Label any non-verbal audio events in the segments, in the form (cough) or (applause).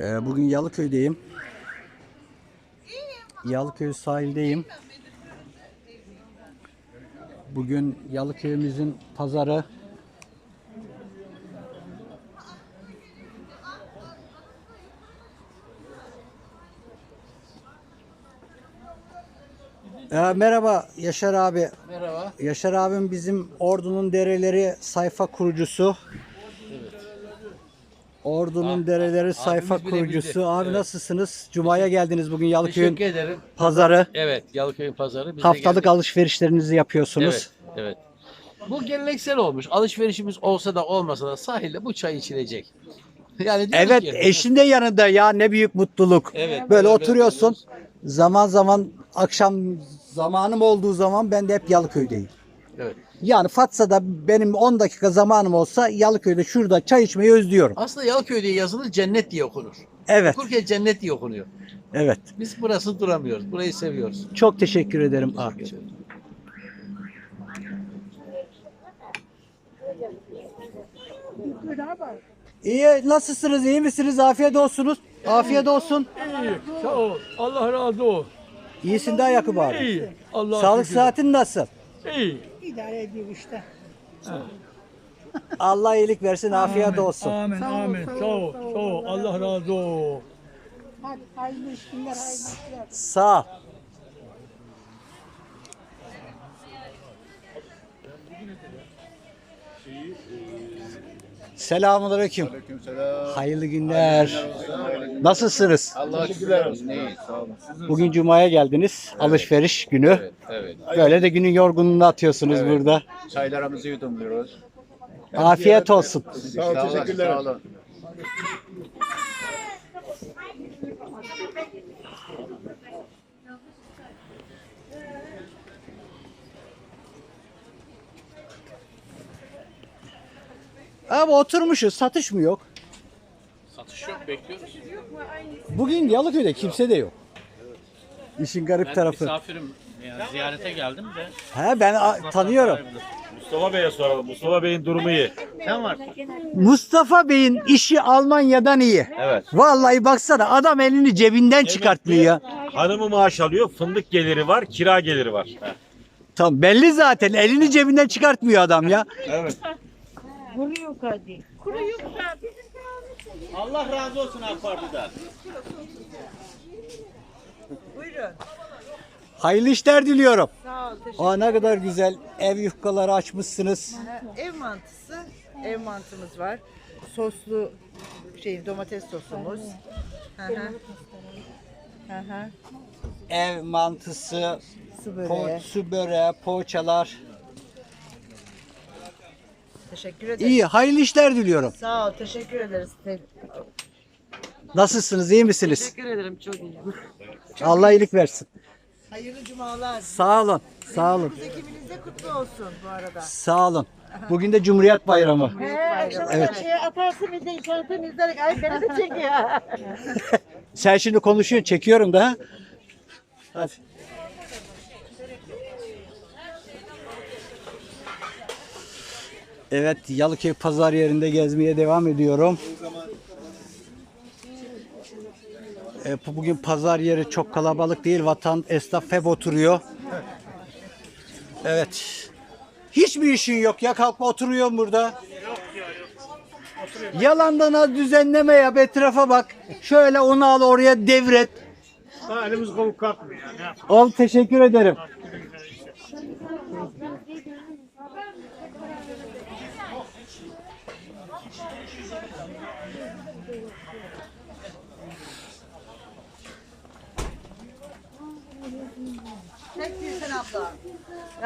Ee, bugün Yalıköy'deyim. Yalıköy sahildeyim. Bugün Yalıköy'ümüzün pazarı. Ee, merhaba Yaşar abi. Merhaba. Yaşar abim bizim Ordu'nun Dereleri sayfa kurucusu. Ordu'nun Dereleri sayfa abimiz bilebildi. kurucusu. Abi Evet. nasılsınız? Cuma'ya geldiniz bugün Yalıköy'ün pazarı. Evet, Yalıköy'ün pazarı. Biz Haftalık geldik. alışverişlerinizi yapıyorsunuz. Evet, evet. Bu geleneksel olmuş. Alışverişimiz olsa da olmasa da sahilde bu çay içilecek. (laughs) Yani Evet, ki- eşin de yanında ya ne büyük mutluluk. Evet, Böyle oturuyorsun. Zaman zaman akşam zamanım olduğu zaman ben de hep Yalıköy'deyim. Evet. Yani Fatsa'da benim 10 dakika zamanım olsa Yalıköy'de şurada çay içmeyi özlüyorum. Aslında Yalıköy diye yazılır, cennet diye okunur. Evet, Okurken cennet diye okunuyor. evet. Biz burası duramıyoruz. Burayı seviyoruz. Çok teşekkür ederim abi. İyi, nasılsınız? İyi misiniz? Afiyet olsunuz. Afiyet olsun. İyi, sağ ol. Allah razı olsun. İyisin daha Yakup abi. İyi. Allah Sağlık saatin nasıl? İyi. İdare ediyor işte. Allah iyilik versin, afiyet olsun. Amin, amin. Sağ ol, sağ ol. Allah razı olsun. Hadi hayırlı iş günler, hayırlı işler. Sağ ol. Selamünaleyküm. Hayırlı günler. Nasılsınız? Allah şükürler olsun. İyi, sağ olun. Bugün Cuma'ya geldiniz. Alışveriş günü. Evet. Böyle de günün yorgunluğunu atıyorsunuz Evet. burada. Çaylarımızı yudumluyoruz. Afiyet olsun. Sağ olun, teşekkürler. Sağ olun. Abi oturmuşuz. Satış mı yok? Satış yok, bekliyoruz. Bugün Yalıköy'de kimse de yok. İşin garip tarafı. Misafirim yani ziyarete geldim de. He ben a- tanıyorum. Mustafa Bey'e soralım. Mustafa Bey'in durumu iyi. Sen var. Mustafa Bey'in işi Almanya'dan iyi. Evet. Vallahi baksana adam elini cebinden çıkartmıyor ya. Hanımı maaş alıyor. Fındık geliri var. Kira geliri var. Tamam belli zaten elini cebinden çıkartmıyor adam ya. Evet. Allah razı olsun AK Parti'den. Hayırlı işler diliyorum. Sağ ol, teşekkür Aa ne kadar güzel ev yufkaları açmışsınız. Ev mantısı, ev mantımız var. Soslu şey domates sosumuz. Hı hı. Hı hı. Ev mantısı, Su po- böreği. su böreği, poğaçalar. Teşekkür ederim. İyi hayırlı işler diliyorum. Sağ ol, teşekkür ederiz. Nasılsınız iyi misiniz? Teşekkür ederim, çok iyi. Allah iyilik versin. Hayırlı cumalar. Sağ olun. Sağ olun. Ekibiniz de kutlu olsun bu arada. Sağ olun. Bugün de Cumhuriyet Bayramı. Evet. Şeye atarsın de interneten izlerek ay beni de çekiyor. (laughs) Sen şimdi konuşuyorsun, çekiyorum da. ha? Hadi. Evet, Yalıköy pazar yerinde gezmeye devam ediyorum. E, bu- bugün pazar yeri çok kalabalık değil. Vatan, esnaf hep oturuyor. Evet. Hiçbir işin yok ya. Kalkma oturuyorum burada. Yalandan az düzenleme yap. Etrafa bak. Şöyle onu al oraya devret. elimiz kolu kalkmıyor. Ol teşekkür ederim. Tek Gülsen abla.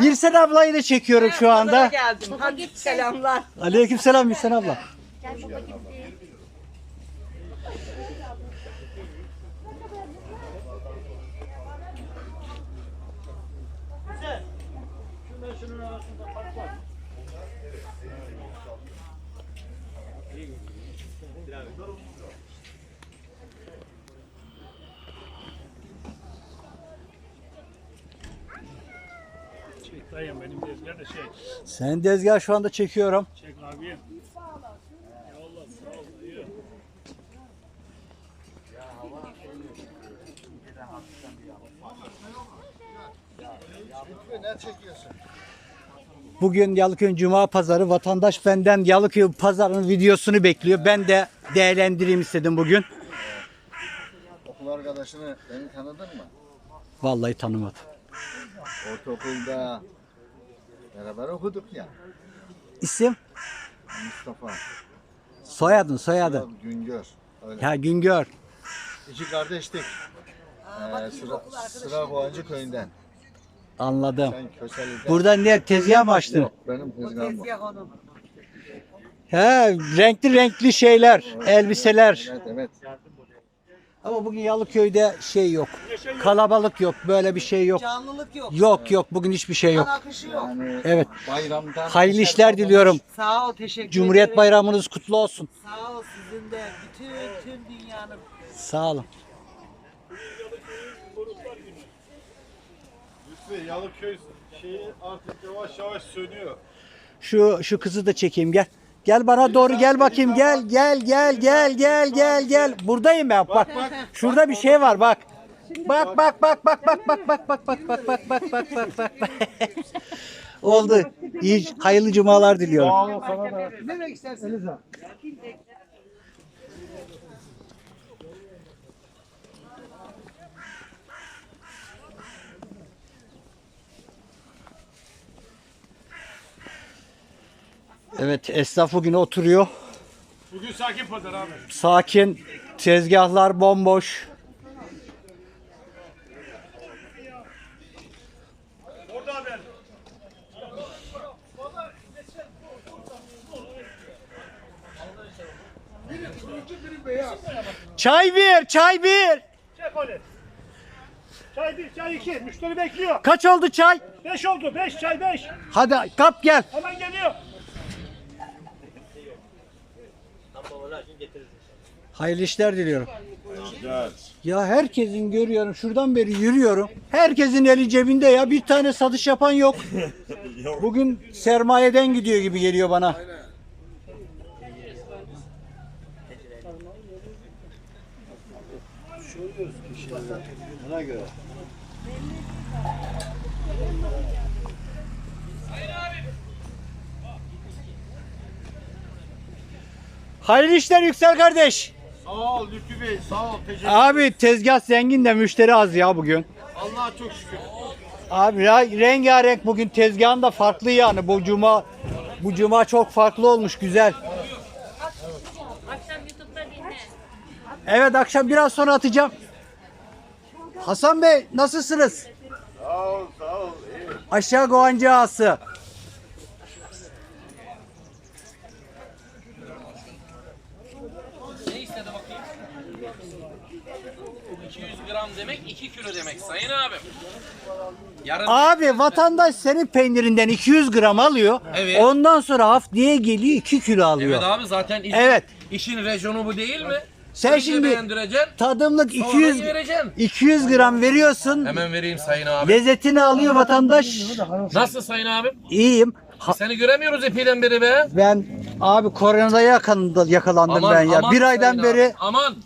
Birsen ablayı da çekiyorum şu anda. geldim. Hadi selamlar. Aleykümselam Birsen abla. Çek dayım şu anda çekiyorum. Çek. Bugün Yalıköy Cuma Pazarı vatandaş benden Yalıköy Pazarı'nın videosunu bekliyor. Ben de değerlendireyim istedim bugün. Okul arkadaşını beni tanıdın mı? Vallahi tanımadım. Ortaokulda beraber okuduk ya. İsim? Mustafa, Soyadın, soyadın. Güngör. Öyle. Ya Güngör. İki kardeştik. Ee, sıra, sıra Boğancı köyünden. Anladım. Sen Köseli'den. Burada ne tezgah mı açtın? Yok, benim tezgahım. He, renkli renkli şeyler, elbiseler. Evet evet. Ama bugün Yalıköy'de şey yok. Kalabalık yok, böyle bir şey yok. Canlılık yok. Yok yok, bugün hiçbir şey yok. Akışı yok. Yani Evet. bayramdan Hayırlı işler diliyorum. Sağ ol teşekkür Cumhuriyet ederim. Bayramınız kutlu olsun. Sağ ol sizin de bütün tüm dünyanın Sağ olun. Lütfen Yalıköy şeyi artık yavaş yavaş sönüyor. Şu şu kızı da çekeyim gel. Gel bana doğru gel bakayım gel gel gel gel gel gel gel. Buradayım ben bak. Şurada bir şey var bak. Bak bak bak bak bak bak bak bak bak bak bak bak bak bak bak bak. Oldu. İyi hayırlı cumalar diliyorum. Evet esnaf bugün oturuyor. Bugün sakin pazar abi. Sakin. Tezgahlar bomboş. Çay bir, çay bir. Çek. Çay bir, çay iki. Müşteri bekliyor. Kaç oldu çay? Beş oldu. Beş çay beş. Hadi kap gel. Hemen geliyor. Hayırlı işler diliyorum. Ya herkesin görüyorum şuradan beri yürüyorum. Herkesin eli cebinde ya bir tane satış yapan yok. (laughs) Bugün sermayeden gidiyor gibi geliyor bana. Hayırlı işler Yüksel kardeş. Sağ ol Lütfü Bey sağ ol. Teşekkür Abi tezgah zengin de müşteri az ya bugün. Allah'a çok şükür. Abi ya rengarenk bugün tezgahın da farklı yani bu cuma bu cuma çok farklı olmuş güzel. Evet akşam biraz sonra atacağım. Hasan Bey nasılsınız? Sağ ol sağ ol. İyi. Aşağı Goğancı Ağası. Ne istedi bakayım? 200 gram demek 2 kilo demek sayın abim. Yarın Abi vatandaş senin peynirinden 200 gram alıyor. Evet. Ondan sonra haftaya geliyor 2 kilo alıyor. Evet abi zaten işin, Evet. işin rejonu bu değil mi? Sen Önce şimdi beğendireceksin. tadımlık Sonra 200 vereceksin. 200 gram veriyorsun. Hemen vereyim sayın abi. Lezzetini alıyor vatandaş. Nasıl sayın abim? İyiyim. Ha- Seni göremiyoruz epeyden beri be. ben abi koronada yakalandım, yakalandım ben ya. bir aydan sayın beri abi, Aman.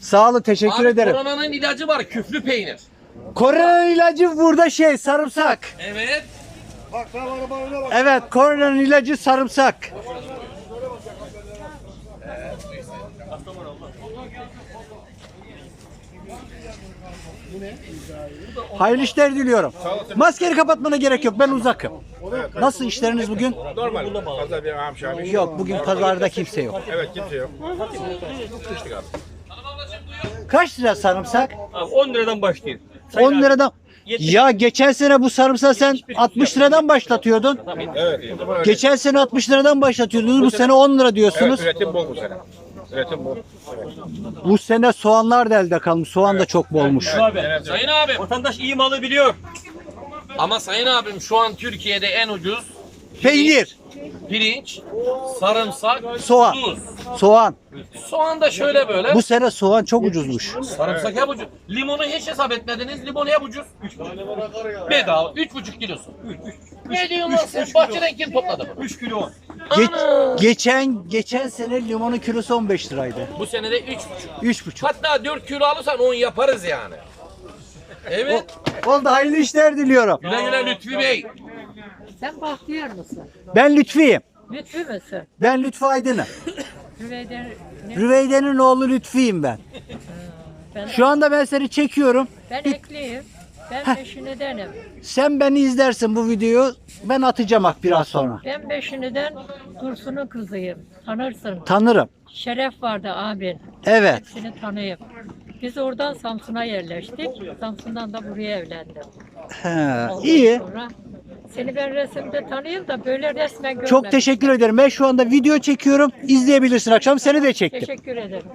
sağ olun teşekkür Abi ederim. koronanın ilacı var küflü peynir. Korona ilacı burada şey sarımsak. Evet. Evet koronanın ilacı sarımsak. Hayırlı işler diliyorum. Maskeyi kapatmana gerek yok. Ben uzakım. Nasıl işleriniz bugün? Normal. Fazla bir amşami. Yok bugün pazarda kimse yok. Evet kimse yok. Kaç lira sarımsak? 10 liradan başlıyor. 10 liradan. Ya geçen sene bu sarımsağı sen 60 liradan başlatıyordun. Evet. Geçen sene 60 liradan başlatıyordunuz. Bu sene 10 lira diyorsunuz. Üretim bol bu sene. Üretim bol. Bu sene soğanlar da elde kalmış. Soğan da çok bolmuş. Sayın abim. Vatandaş iyi malı biliyor. Ama sayın abim şu an Türkiye'de en ucuz Peynir, pirinç, sarımsak, Soğan. tuz. soğan. Soğan da şöyle böyle. Bu sene soğan çok ucuzmuş. Sarımsak hep ucuz. Limonu hiç hesap etmediniz. Limon hep ucuz. Bedava. Üç buçuk kilosu. Ne diyorsun lan sen? Bahçeden kim topladı bunu? 3 kilo. Geç, geçen geçen sene limonun kilosu 15 liraydı. Bu sene de üç buçuk. 3,5. Hatta dört kilo alırsan on yaparız yani. Evet. Oldu hayırlı işler diliyorum. Güle güle Lütfi Bey. Sen bahtiyar mısın? Ben Lütfi'yim. Lütfü müsün? Ben Lütfü Aydın'ım. Rüveyden? Rüveyde'nin oğlu Lütfi'yim ben. Ben, Şu anda ben seni çekiyorum. ben ekliyim. Ben beşinidenim. Sen beni izlersin bu videoyu. Ben atacağım bak biraz sonra. Ben beşiniden Dursun'un kızıyım. Tanırsın. Tanırım. Şeref vardı abin. Evet. Hepsini tanıyıp. Biz oradan Samsun'a yerleştik. Samsun'dan da buraya evlendim. He, Ondan iyi. sonra Seni ben resimde tanıyayım da böyle resmen görmedim. Çok teşekkür ederim. Ben şu anda video çekiyorum. İzleyebilirsin akşam. Seni de çektim. Teşekkür ederim.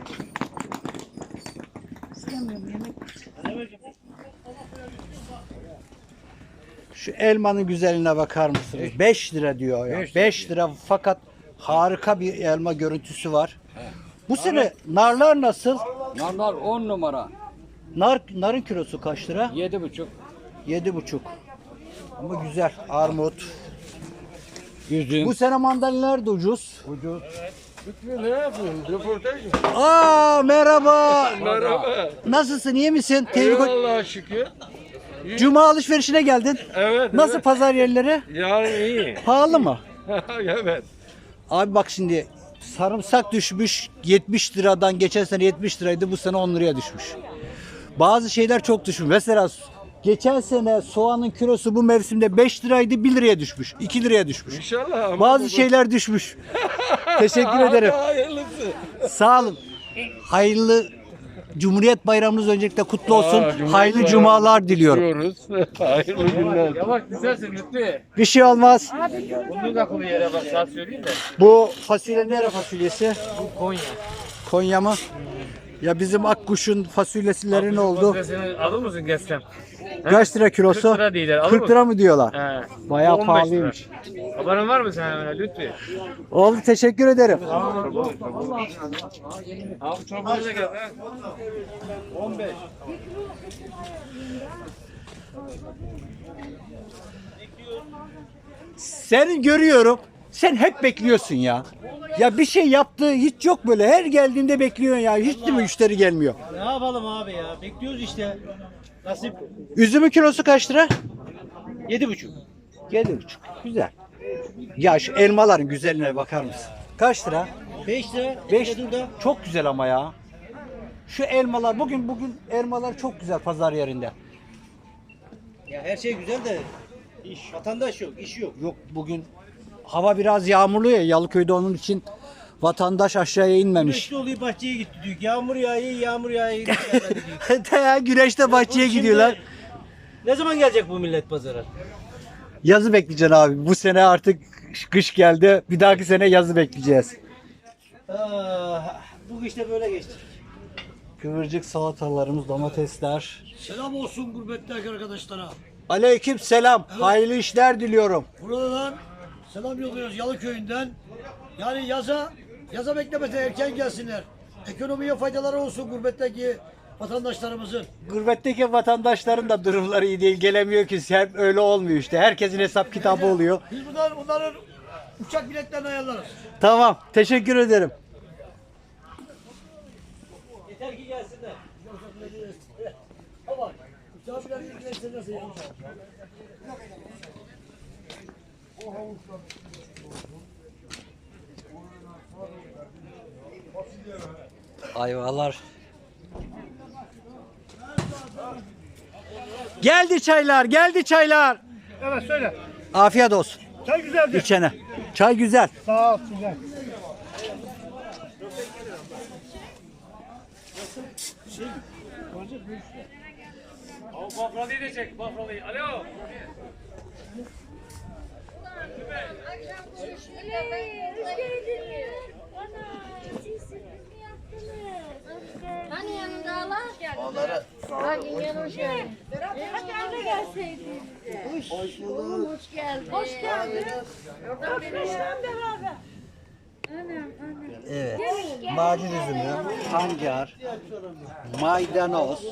Şu elmanın güzelliğine bakar mısınız? 5 lira diyor ya. 5 lira fakat harika bir elma görüntüsü var. Bu sene narlar nasıl? Narlar 10 numara. Nar narın kilosu kaç lira? 7,5. Yedi buçuk. Ama güzel. Armut. Üzüm. Bu sene mandalinalar da ucuz. ucuz. Ne yapıyorsun? Röportaj mı? Aa merhaba. (laughs) Merhaba. Nasılsın? iyi misin? Tevfik Allah'a şükür. Cuma alışverişine geldin. Evet. Nasıl pazar yerleri? Yani iyi. Pahalı mı? (laughs) evet. Abi bak şimdi sarımsak düşmüş 70 liradan geçen sene 70 liraydı bu sene 10 liraya düşmüş. Bazı şeyler çok düşmüş. Mesela geçen sene soğanın kilosu bu mevsimde 5 liraydı 1 liraya düşmüş. 2 liraya düşmüş. İnşallah. ama Bazı bu- şeyler düşmüş. (laughs) Teşekkür ederim. Hayırlısı. Sağ olun. Hayırlı Cumhuriyet Bayramınız öncelikle kutlu olsun. Aa, Cumhuriyet Hayırlı Bayramı cumalar diliyorum. Diyoruz. (laughs) Hayırlı günler. Yavaş güzelsin Lütfi. Bir şey olmaz. Bunu da kulu yere bak saat söyleyeyim de. Bu fasulye nere fasulyesi? Bu Konya. Konya mı? Ya bizim Akkuş'un fasulyesileri ne oldu? Seni alır mısın geçsem? Kaç lira kilosu? 40 lira değil. Alır 40 lira mı diyorlar? He. Bayağı 15 pahalıymış. lira. Haberin var mı sen öyle Lütfi? Oldu teşekkür ederim. Abi çorbayla da gel. he. Seni görüyorum. Sen hep bekliyorsun ya. Ya bir şey yaptığı hiç yok böyle. Her geldiğinde bekliyorsun ya. Hiç de mi müşteri gelmiyor? Ne yapalım abi ya? Bekliyoruz işte. Nasip. Üzümün kilosu kaç lira? Yedi buçuk. Yedi buçuk. Güzel. Ya şu elmaların güzelliğine bakar mısın? Kaç lira? Beş lira. Beş. Dur da. Çok güzel ama ya. Şu elmalar bugün bugün elmalar çok güzel pazar yerinde. Ya her şey güzel de iş. Vatandaş yok, iş yok. Yok bugün hava biraz yağmurlu ya Yalıköy'de onun için vatandaş aşağıya inmemiş. Güneşli oluyor bahçeye gitti diyor. Yağmur yağıyor, yağmur yağıyor. (laughs) ya (laughs) güneşte bahçeye Şimdi gidiyorlar. Ne zaman gelecek bu millet pazara? Yazı bekleyeceksin abi. Bu sene artık kış geldi. Bir dahaki sene yazı bekleyeceğiz. Ah, bu işte böyle geçti. Kıvırcık salatalarımız, domatesler. Selam olsun gurbetteki arkadaşlara. Aleyküm selam. Hayırlı işler diliyorum. Buradan selam yolluyoruz Yalıköy'ünden. Yani yaza, yaza beklemese erken gelsinler. Ekonomiye faydaları olsun gurbetteki vatandaşlarımızın. Gurbetteki vatandaşların da durumları iyi değil. Gelemiyor ki. Hep öyle olmuyor işte. Herkesin hesap kitabı oluyor. Biz bunlar, bunların uçak biletlerini ayarlarız. Tamam. Teşekkür ederim. Yeter ki gelsinler. Ama uçak biletleri nasıl ya? Ayvalar. Geldi çaylar, geldi çaylar. Evet söyle. Afiyet olsun Çay güzeldi. içene. Çay güzel. Sağ ol güzel. Bafralıyı da çek bafralıyı. Alo. Hani yanında Allah? Onları. Bak yenge hoş geldin. De gelseydin. Hoş bulduk. Hoş geldin. Hoş geldin. Oradan beraber. Evet. Macun üzümü, pancar, maydanoz.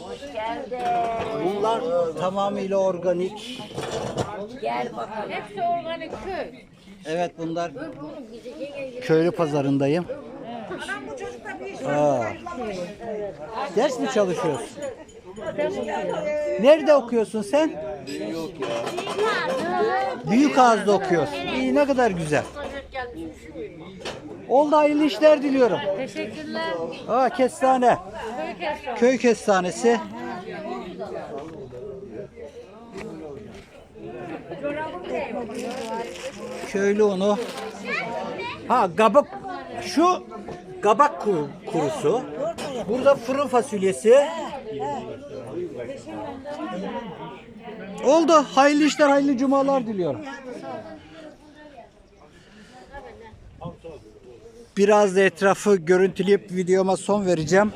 Bunlar tamamıyla organik. Gel bakalım. Hepsi organik köy. Evet bunlar köylü pazarındayım. Aa. Ders mi çalışıyorsun? Nerede okuyorsun sen? Büyük Ağız'da okuyorsun. İyi ne kadar güzel. Oldu hayırlı işler diliyorum. Teşekkürler. Aa kestane. Köy kestanesi. Köylü unu. Ha kabak şu kabak kuru- kurusu. Burada fırın fasulyesi. Oldu. Hayırlı işler, hayırlı cumalar diliyorum. Biraz da etrafı görüntüleyip videoma son vereceğim.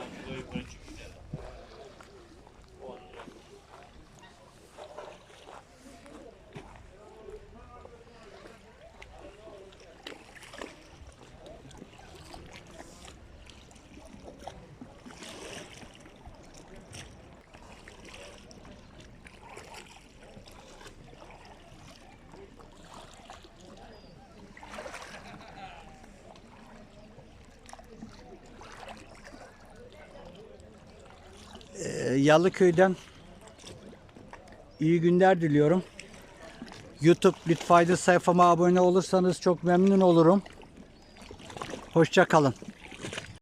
Yalıköy'den iyi günler diliyorum. YouTube Lütfaydın sayfama abone olursanız çok memnun olurum. Hoşça kalın.